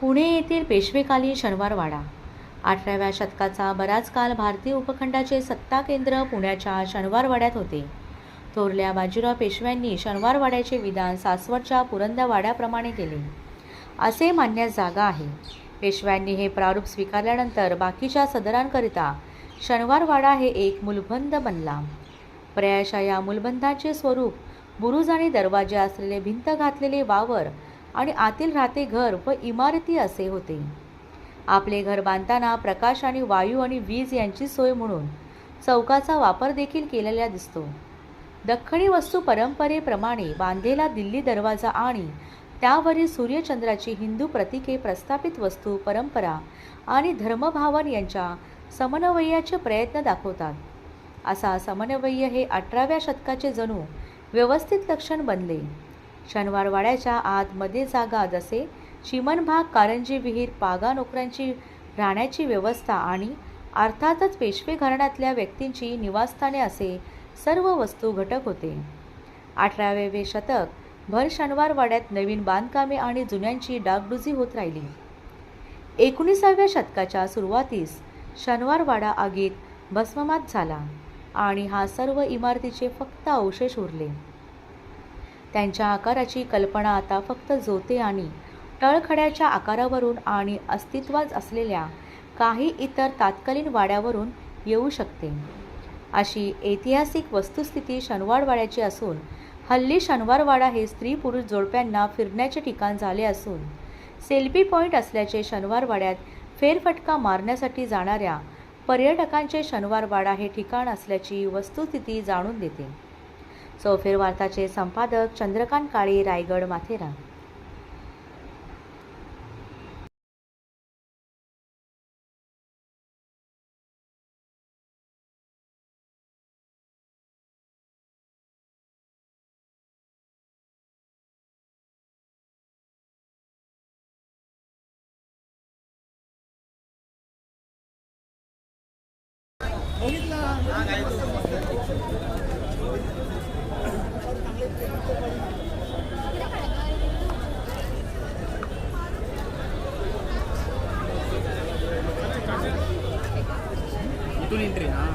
पुणे येथील पेशवेकालीन शनिवारवाडा. अठराव्या शतकाचा बराच काळ भारतीय उपखंडाचे सत्ता केंद्र पुण्याच्या शनिवारवाड्यात होते. थोरल्या बाजीराव पेशव्यांनी शनिवारवाड्याचे विधान सासवडच्या पुरंदवाड्याप्रमाणे केले. असे मानण्यास जागा आहे. पेशव्यांनी हे प्रारूप स्वीकारल्यानंतर बाकीच्या सदरांकरिता शनिवारवाडा हे एक मूलबंध बनला. प्रयाशा या मूलबंधाचे स्वरूप बुरुज आणि दरवाजे असलेले भिंत घातलेले वावर आणि आतील राहते घर व इमारती असे होते. आपले घर बांधताना प्रकाश आणि वायू आणि वीज यांची सोय म्हणून चौकाचा वापर देखील केलेला दिसतो. दख्खणी वस्तू परंपरेप्रमाणे बांधलेला दिल्ली दरवाजा आणि त्यावरील सूर्यचंद्राची हिंदू प्रतीके प्रस्थापित वस्तू परंपरा आणि धर्मभावन यांच्या समन्वयाचे प्रयत्न दाखवतात. असा समन्वय हे अठराव्या शतकाचे जणू व्यवस्थित लक्षण बनले. शनिवारवाड्याच्या आत मध्ये जागा जसे चिमनभाग कारंजी विहीर पागा नोकऱ्यांची राहण्याची व्यवस्था आणि अर्थातच पेशवे घराण्यातल्या व्यक्तींची निवासस्थाने असे सर्व वस्तू घटक होते. अठराव्यावे शतक भर शनिवारवाड्यात नवीन बांधकामे आणि जुन्यांची डागडुजी होत राहिली. एकोणीसाव्या शतकाच्या सुरुवातीस शनिवारवाडा आगीत भस्ममात झाला आणि हा सर्व इमारतीचे फक्त अवशेष उरले. त्यांच्या आकाराची कल्पना आता फक्त जोते आणि तळखड्याच्या आकारावरून आणि अस्तित्वात असलेल्या काही इतर तात्कालीन वाड्यावरून येऊ शकते. अशी ऐतिहासिक वस्तुस्थिती शनिवारवाड्याची असून हल्ली शनिवारवाडा हे स्त्री पुरुष जोडप्यांना फिरण्याचे ठिकाण झाले असून सेल्फी पॉईंट असल्याचे शनिवारवाड्यात फेरफटका मारण्यासाठी जाणाऱ्या पर्यटकांचे शनिवारवाडा हे ठिकाण असल्याची वस्तुस्थिती जाणून देते. चौफेर वार्ताचे संपादक चंद्रकांत काळे रायगड माथेरान. इथून एंट्री हा